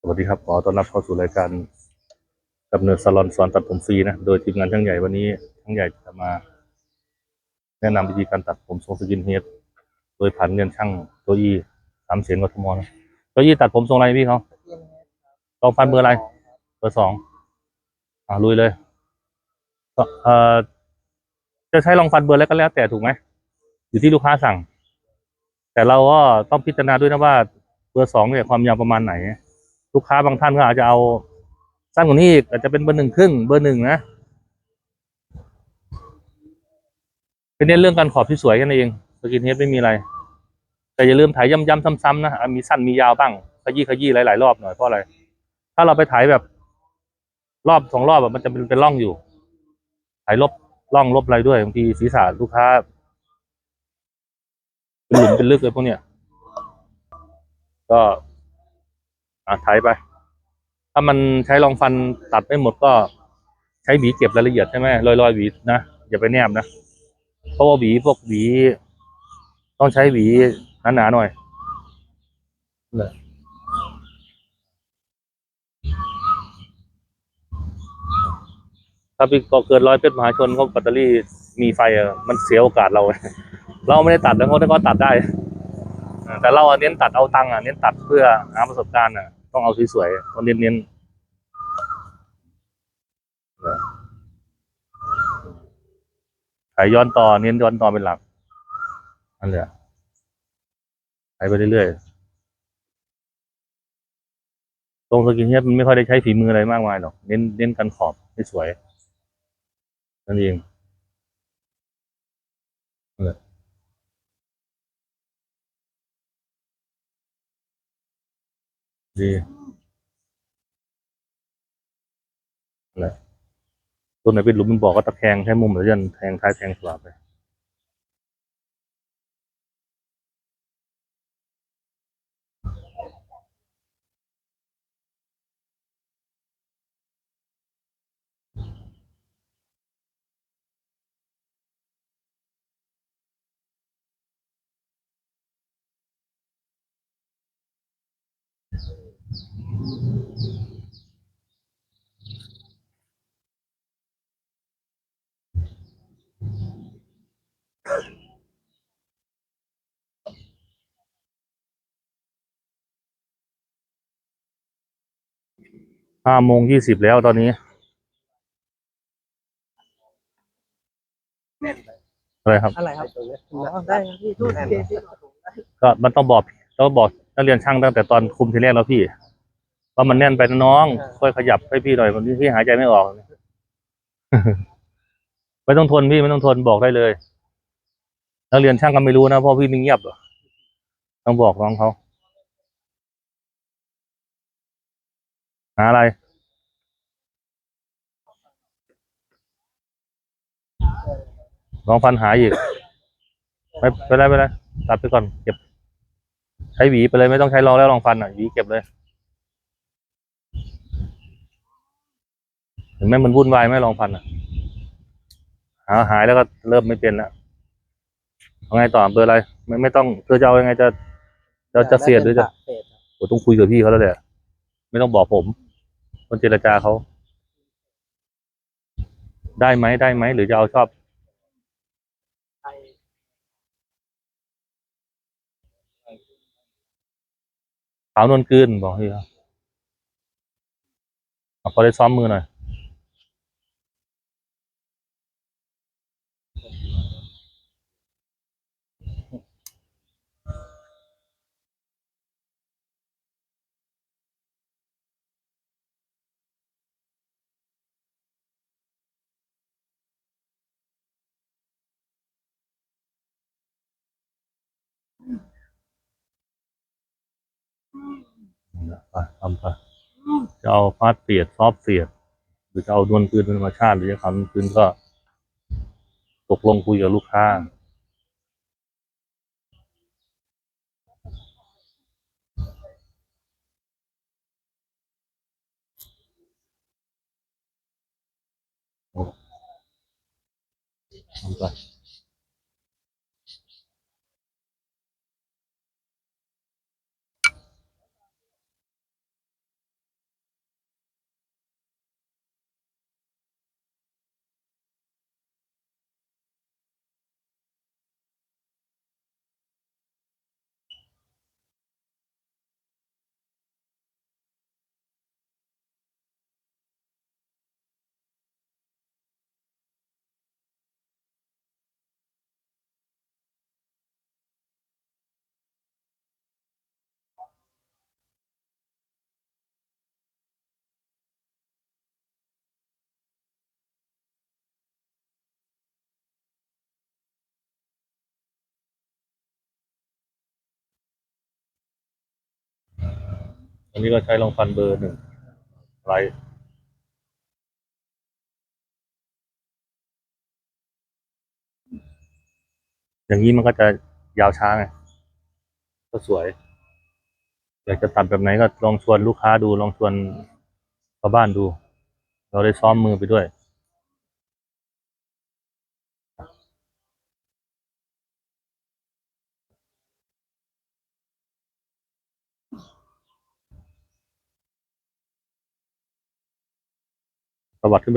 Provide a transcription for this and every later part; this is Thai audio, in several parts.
สวัสดีครับ ขอต้อนรับเข้าสู่รายการดำเนินสลอนสอนตัดผมฟรีนะ โดยทีมงานช่างใหญ่วันนี้ช่างใหญ่จะมา แนะนำวิธีการตัดผมทรงสกินเฮดโดยผ่านเงินช่างโจยี่สามเสียนกทมนะโจยี่ตัดผมทรงอะไรพี่เขาลองฟันเบอร์อะไรเบอร์สองอ่าลุยเลยเอ่อจะใช้ลองฟันเบอร์แล้วก็แล้วแต่ถูกไหมอยู่ที่ลูกค้าสั่ง แต่เราก็ต้องพิจารณาด้วยนะว่าเบอร์สองเนี่ยความยาวประมาณไหน ลูกค้าบางท่านก็อาจจะเอาสั้นกว่านี้อีกอาจจะเป็นเบอร์หนึ่งครึ่งเบอร์หนึ่งนะเป็นเน้นเรื่องการขอบที่สวยกันเองสกินเฮดไม่มีอะไร แต่อย่าลืมถ่ายย้ำๆซ้ำๆนะมีสั้นมียาวบ้างขยี้ขยี้หลายๆรอบหน่อยเพราะอะไร ถ้าเราไปถ่ายแบบ รอบสองรอบแบบมันจะเป็นเป็นร่องอยู่ถ่ายลบร่องลบอะไรด้วยบางทีศีรษะลูกค้าเป็นหลุมเป็นลึกเลยพวกเนี้ยก็ อะถ่ายไป ถ้ามันใช้รองฟันตัดไม่หมดก็ใช้หวีเก็บรายละเอียดใช่ไหมรอยรอยๆหวีนะอย่าไปแนบนะเพราะว่าหวีพวกหวี ต้องใช้หวีหนาๆหน่อยเลยถ้าพี่ก็เกิดรอยเพชรมหาชนเขาแบตเตอรี่มีไฟอะมันเสียโอกาสเรา เราไม่ได้ตัดแล้วเขาก็ตัดได้อ่าแต่เราอะเน้นตัดเอาตังค์อะเน้นตัดเพื่อหาประสบการณ์อะ ต้องเอาสวยๆต้องเน้นเน้นถ่ายย้อนต่อเน้นย้อนต่อเป็นหลักนั่นแหละถ่ายไปเรื่อยๆตรงสกินเฮดมันไม่ค่อยได้ใช้ฝีมืออะไรมากมายหรอก เน้นเน้นกันขอบให้สวยนั่นเองนั่นแหละ ดีตัวไหนเป็นหลุมเป็นบ่อก็ตะแคงใช้มุมหรือยันแทงท้ายแทงสลับไป ห้าโมงยี่สิบแล้วตอนนี้อะไรครับ อะไรครับ อ๋อได้ครับพี่ทุกทีพี่ก็มันต้องบอกต้องบอก นักเรียนช่างตั้งแต่ตอนคุมทีแรกแล้วพี่ว่ามันแน่นไปนะน้อง ค่อยขยับให้พี่หน่อยวันนี้พี่หายใจไม่ออกไม่ต้องทนพี่ไม่ต้องทนบอกได้เลยนักเรียนช่างก็ไม่รู้นะเพราะพี่นิ่งเงียบอะต้องบอกน้องเขาหาอะไรน้องฟันหายอีกไม่เป็นไรไม่เป็นไรตัดไปก่อนเก็บใช้หวีไปเลยไม่ต้องใช้รองแล้วรองฟันอะหวีเก็บเลยเห็นไหมมันวุ่นวายไหมรองฟันอะหาหายแล้วก็เริ่มไม่เป็นแล้วเอาไงต่อเบอร์อะไรไม่ไม่ต้องเธอจะเอายังไงจะจะจะเสียดหรือจะโอ้ต้องคุยกับพี่เขาแล้วแหละไม่ต้องบอกผมต้องเจรจาเขาได้ไหมได้ไหมหรือจะเอาชอบ ขาวนวลกลืนบอกพี่เขาเอาพอได้ซ้อมมือหน่อย ไปทำไปจะเอาฟาดเสียดซอฟเสียดหรือจะเอานวนป็นธรรมชาติ หรือจะทำกลืนก็ตกลงคุยกับลูกค้าทำไป อันนี้ก็ใช้รองฟันเบอร์หนึ่งไรอย่างนี้มันก็จะยาวช้าไงก็สวย อยากจะตัดแบบไหนก็ลองชวนลูกค้าดู ลองชวนชาวบ้านดู เราได้ซ้อมมือไปด้วย สวัสดขึ้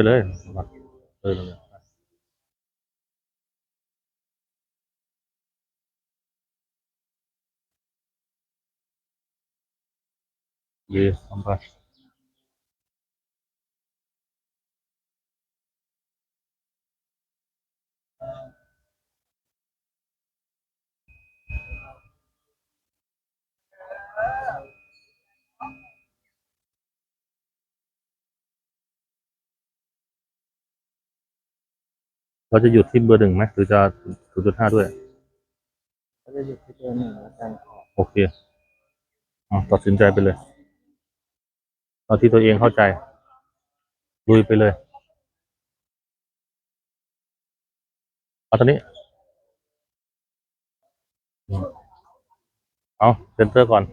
เลยสวัสดเออนั่นแหละเย่ทำไปเราจะหยุดที่เบอร์หนึ่งไหมหรือจะศูนย์จุดห้าด้วย ก็จะหยุดที่เบอร์หนึ่งแล้วกันขอบโอเคอะตัดสินใจไปเลยเอาที่ตัวเองเข้าใจ ลุยไปเลยเอาตอนนี้อืมเอาเซนเตอร์ก่อน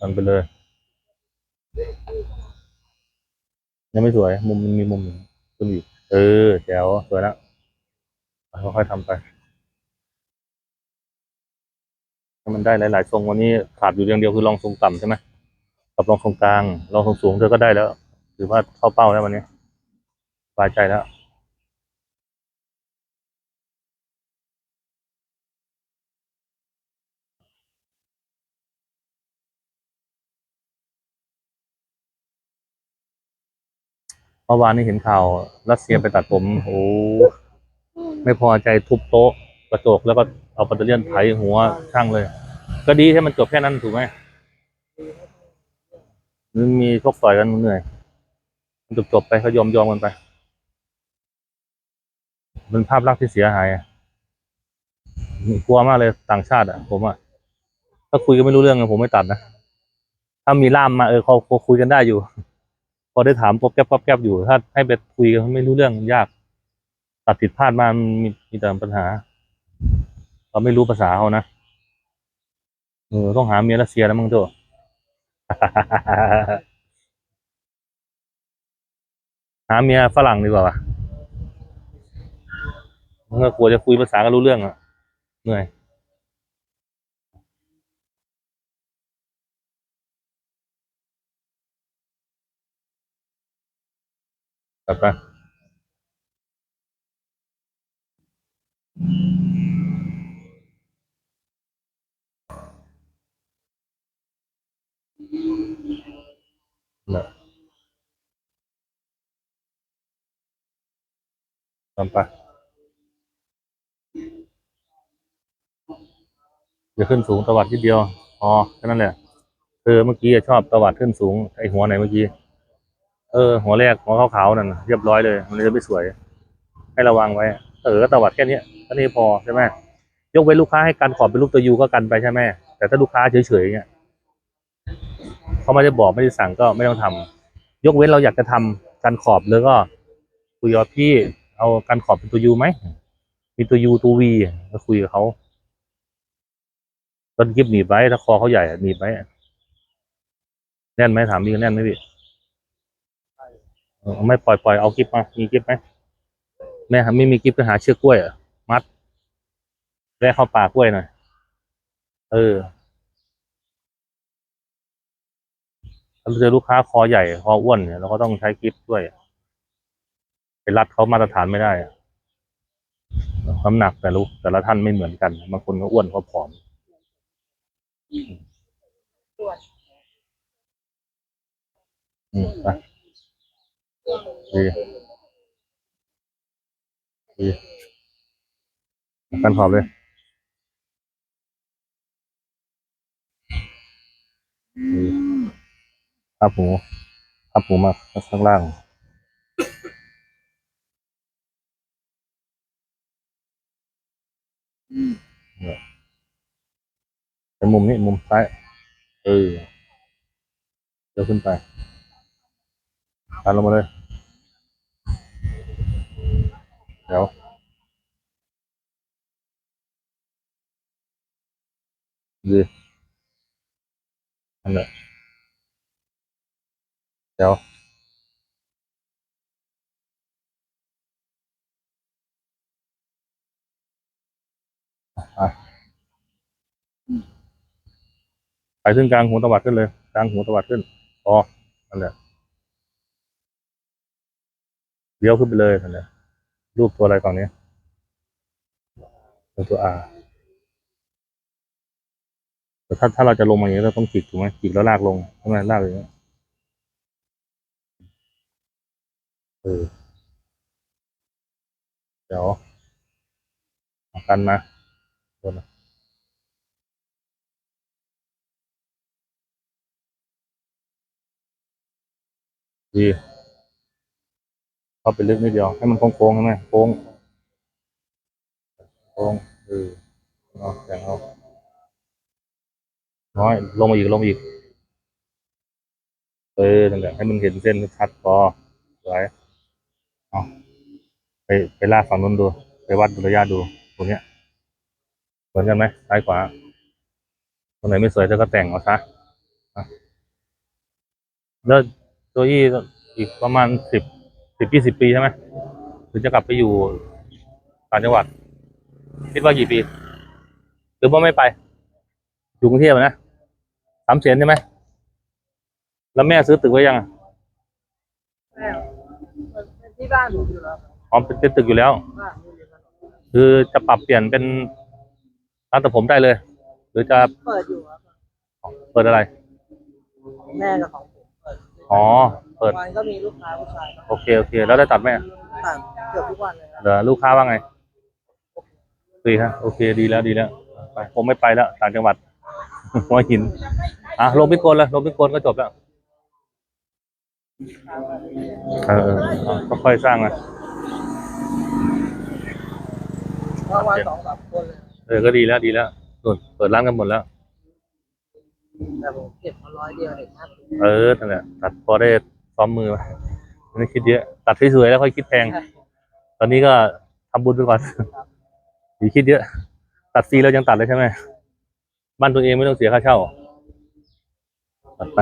ทำไปเลย ยังไม่สวย มุมมันมีมุมขึ้นอีกเออแจ๋วสวยแล้วค่อยๆทำไปให้มันได้หลาย ๆ ทรงวันนี้ขาดอยู่อย่างเดียวคือรองทรงต่ำใช่ไหมกับรองทรงกลางรองทรงสูงเธอก็ได้แล้ว ถือว่าเข้าเป้าแล้ววันนี้สบายใจแล้ว เมื่อวานนี้เห็นข่าวรัสเซียไปตัดผมโอ้ไม่พอใจทุบโต๊ะกระจกแล้วก็เอาปัตเตอร์เลียนไถหัวช่างเลย ก็ดีให้มันจบแค่นั้นถูกไหมมันมีชกต่อยกันมันเหนื่อยมันจบจบๆไปเขายอมยอมกันไปมันภาพลักษณ์ที่เสียหายอะกลัวมากเลยต่างชาติอะ ผมอะถ้าคุยกันไม่รู้เรื่องอะผมไม่ตัดนะถ้ามีล่ามมาเออเขาเขาคุยกันได้อยู่ พอได้ถามป๊อบแก๊บป๊อบแก๊บอยู่ถ้าให้ไปคุยกันไม่รู้เรื่องยาก ตัดผิดพลาดมามีมีแต่ปัญหาเราไม่รู้ภาษาเขานะเออต้องหาเมียรัสเซียแล้วมึงตัวหาเมียฝรั่งดีกว่ามันก็กลัวจะคุยภาษากันรู้เรื่องอะเหนื่อย กลับไปนะกลับไปอย่าขึ้นสูงตวัดทีเดียวพอแค่นั้นแหละเออเมื่อกี้ชอบตวัดขึ้นสูงไอหัวไหนเมื่อกี้ เออ หัวแรกหัวขาวๆนั่นเรียบร้อยเลย มันเลยไม่สวย ให้ระวังไว้ เออก็ตวัดแค่นี้ยแค่นี้พอใช่ไหมยกเว้นลูกค้าให้กันขอบเป็นรูปตัวยูก็กันไปใช่ไหมแต่ถ้าลูกค้าเฉยๆเนี่ยเขาไม่ได้บอกไม่ได้สั่งก็ไม่ต้องทำยกเว้นเราอยากจะทำกันขอบเลยก็คุยกับพี่เอากันขอบเป็นตัวยูไหมมีตัวยูตัววีก็คุยกับเขาต้นกิฟหนีบไว้ถ้าคอเขาใหญ่หนีบไว้แน่นไหมถามพี่แน่นไหมพี่ ไม่ปล่อยปล่อยเอากิฟมา มีกิฟไหมแม่หาไม่มีกิฟก็หาเชือกกล้วยอะมัดแลกเข้าปากกล้วยหน่อย เออถ้าเจอลูกค้าคอใหญ่คออ้วนเนี่ยเราก็ต้องใช้กิฟด้วยไปรัดเขามาตรฐานไม่ได้อะน้ำหนักแต่ลูกแต่ละท่านไม่เหมือนกันบางคนก็อ้วนก็ผอมอืมไป ดีดีกันขอบเลยดีพับหูพับหูมากข้างล่างเป็นมุมนี้มุมซ้ายเออเดี๋ยวขึ้นไปดันลงมาเลย เดี๋ยวดีอันนั้นเดี๋ยวอะไปขึ้นกลางหูตวัดขึ้นเลย กลางหูตวัดขึ้นพอนั่นแหละเลี้ยวขึ้นไปเลยนั่นแหละ รูปตัวอะไรฝั่งนี้เป็นตัว R แต่ถ้าถ้าเราจะลงมาอย่างนี้เราต้องจิกถูกไหมจิกแล้วลากลงใช่ไมลากอย่างนี้เออเดี๋ยวเอากันมาโดนนะดี เข้าไปลึกนิดเดียวให้มันโค้งๆใช่ไหมโค้งโค้งเออเอาแข่งเอาน้อยลงมาอีกลงมาอีก เออนั่นแหละให้มันเห็นเส้นชัดพอสวยเอาไปไปลากฝั่งนู้นดู ไปวัดระยะดูตรงเนี้ยเหมือนกันไหมซ้ายขวาตรงไหนไม่สวยเธอก็แต่งเอาซะแล้วโจยี่อีกประมาณสิบ สิบยี่สิบปีใช่ไหมถึงจะกลับไปอยู่ต่างจังหวัด คิดว่ากี่ปี หรือว่าไม่ไปอยู่กรุงเทพอะนะสามเสียนใช่ไหมแล้วแม่ซื้อตึกไว้ยังอะแม่มันที่บ้านผมอยู่แล้วครับอ๋อเป็นเป็นตึกอยู่แล้วบ้านอยู่แล้ว คือจะปรับเปลี่ยนเป็นร้านตัดผมได้เลย หรือจะเปิดอยู่ครับเปิดอะไร แม่กับของผมเปิด อ๋อ เปิด วันก็มีลูกค้าผู้ชายมาโอเค โอเค แล้วได้ตัดไหมต่างเกือบทุกวันเลยครับเหรอลูกค้าว่าไงดีฮะ โอเค ดีแล้ว ดีแล้ว ไป ผมไม่ไปแล้ว ต่างจังหวัด หัวหิน อะ ลงพิกลเลยลงพิกลก็จบแล้ว เออเออเอาก็ค่อยสร้างนะว่าวันสองสามคนเลย เออ ก็ดีแล้ว ดีแล้วนู่นเปิดร้านกันหมดแล้ว แต่ผมเก็บมาร้อยเดียวเองครับเออนั่นแหละตัดพอได้ซ้อมมือมาไม่ได้คิดเยอะ ตัดสวยๆแล้วค่อยคิดแพง ตอนนี้ก็ทำบุญไปก่อนอย่าคิดเยอะ ตัดฟรีแล้วยังตัดเลยใช่ไหมบ้านตัวเองไม่ต้องเสียค่าเช่าตัดไป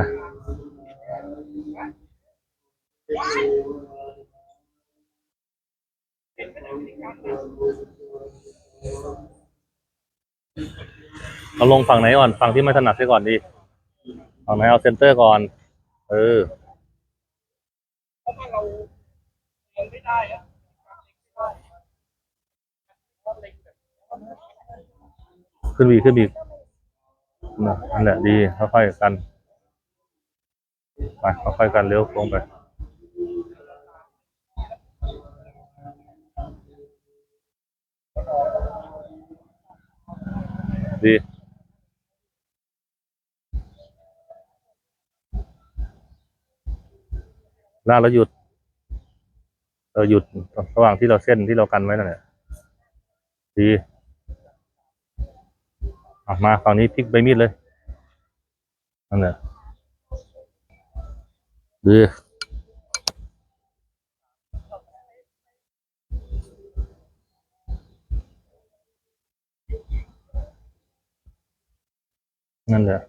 เราลงฝั่งไหนก่อน ฝั่งที่ไม่ถนัดใช่ก่อนดี ฝั่งไหนเอาเซนเตอร์ก่อน เออขึ้นบีกขึ้นบีกนะนั่นแหละดีค่อยๆกันไปค่อยๆกันเร็วลงไปดี ลากแล้วหยุด เออหยุดระหว่างที่เราเส้นที่เรากันไว้นั่นแหละดีออกมาฝั่งนี้พลิกใบมีดเลยนั่นแหละดีนั่นแหละ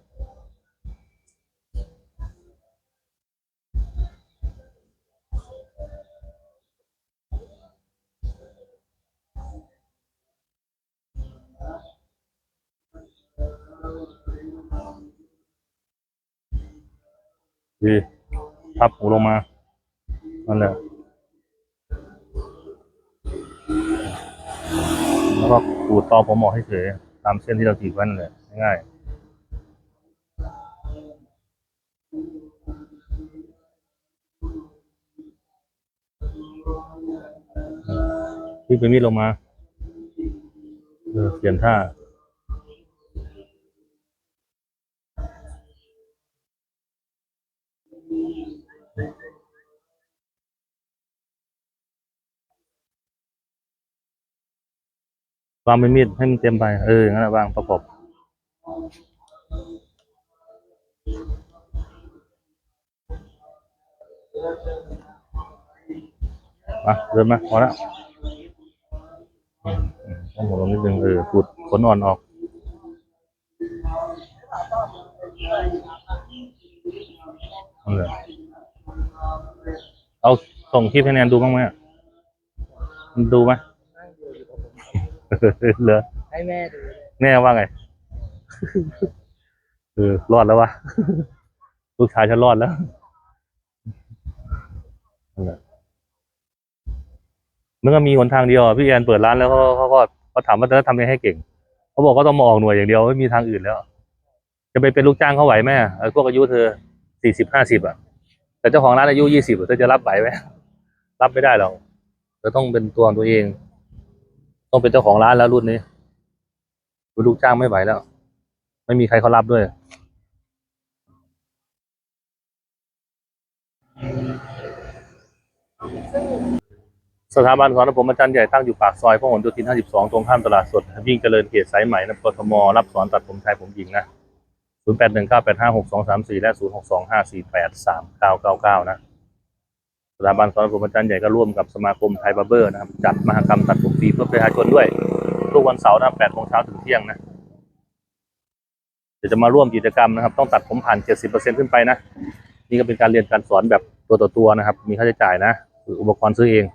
ดีพับหูลงมานั่นแหละแล้วก็ขูดตอผมออกให้เฉยตามเส้นที่เราจีบไว้นั่นแหละง่ายๆพี่ไปมีดลงมาเออเปลี่ยนท่า วางเป็นมีดให้มันเต็มไป เอออย่างนั้นนะวางประกบมาเดินมาพอแล้วต้องหมดลงนิดนึงเออขูดขนอ่อนออกนั่นแหละเอาส่งคลิปให้แนนดูบ้างไหมมันดูไหม เหรอให้แม่ดูแม่ว่าไงเออรอดแล้ววะลูกชายฉันรอดแล้วนั่นแหละมันก็มีหนทางเดียวอะพี่แอนเปิดร้านแล้วเขาเขาก็เขาถามว่าจะทำยังไงให้เก่งเขาบอกก็ต้องมาออกหน่วยอย่างเดียวไม่มีทางอื่นแล้ว จะไปเป็นลูกจ้างเขาไหวไหมอะเออพวกอายุเธอสี่สิบห้าสิบอะ แต่เจ้าของร้านอายุยี่สิบเธอจะรับไหวไหมรับไม่ได้หรอกเธอต้องเป็นตัวของตัวเอง ต้องเป็นเจ้าของร้านแล้วรุ่นนี้ลูกจ้างไม่ไหวแล้ว ไม่มีใครเขารับด้วยสถาบันสอนผมอาจารย์ใหญ่ตั้งอยู่ปากซอยพหลโยธิน 52 ตรงข้ามตลาดสด วิ่งเจริญเขตสายใหม่นะกทม รับสอนตัดผมชายผมหญิงนะ 0819856234 และ 0625483999 นะ ถาบันสอนผมอาจารย์ใหญ่ก็ร่วมกับสมาคมไทยบาร์เบอร์นะครับ จัดมหกรรมตัดผมฟรีเพื่อประชาชนด้วย ทุกวันเสาร์นะ8โมงเช้าถึงเที่ยงนะ เดี๋ยวจะมาร่วมกิจกรรมนะครับ ต้องตัดผมผ่าน70%ขึ้นไปนะ นี่ก็เป็นการเรียนการสอนแบบตัวต่อตัวนะครับ มีค่าใช้จ่ายนะออุปกรณ์ซื้อเอง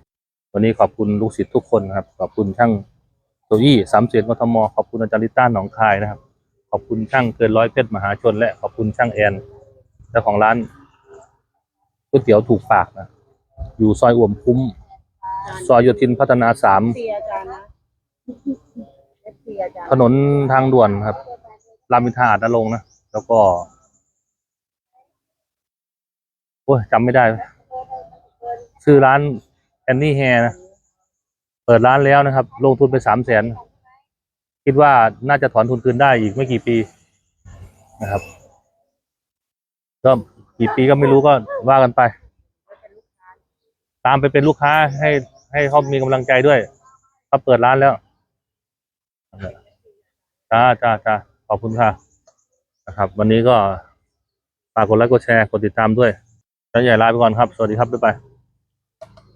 วันนี้ขอบคุณลูกศิษย์ทุกคนนะครับ ขอบคุณช่างโจยี่สามเสียนกทม ขอบคุณอาจารย์ลิต้าหนองคายนะครับ ขอบคุณช่างเกินร้อยเพชรมหาชน และขอบคุณช่างแอนเจ้าของร้านก๋วยเตี๋ยวถูกปากนะ อยู่ซอยอ่วมคุ้ม ซอยโยธินพัฒนาสามเสียอาจารย์นะเสียอาจารย์ถนนทางด่วนครับ รามอินทราอาจนรงค์นะ แล้วก็ โอ้ยจำไม่ได้ ชื่อร้านแอนนี่แฮนะ เปิดร้านแล้วนะครับ ลงทุนไปสามแสน คิดว่าน่าจะถอนทุนคืนได้อีกไม่กี่ปีนะครับ ก็กี่ปีก็ไม่รู้ก็ว่ากันไป ตามไปเป็นลูกค้าให้ให้เขามีกำลังใจด้วยเขาเปิดร้านแล้วจ้าจ้าจ้าขอบคุณค่ะนะครับ วันนี้ก็ฝากกดไลค์กดแชร์กดติดตามด้วยแล้วใหญ่ลาไปก่อนครับ สวัสดีครับบ๊ายบาย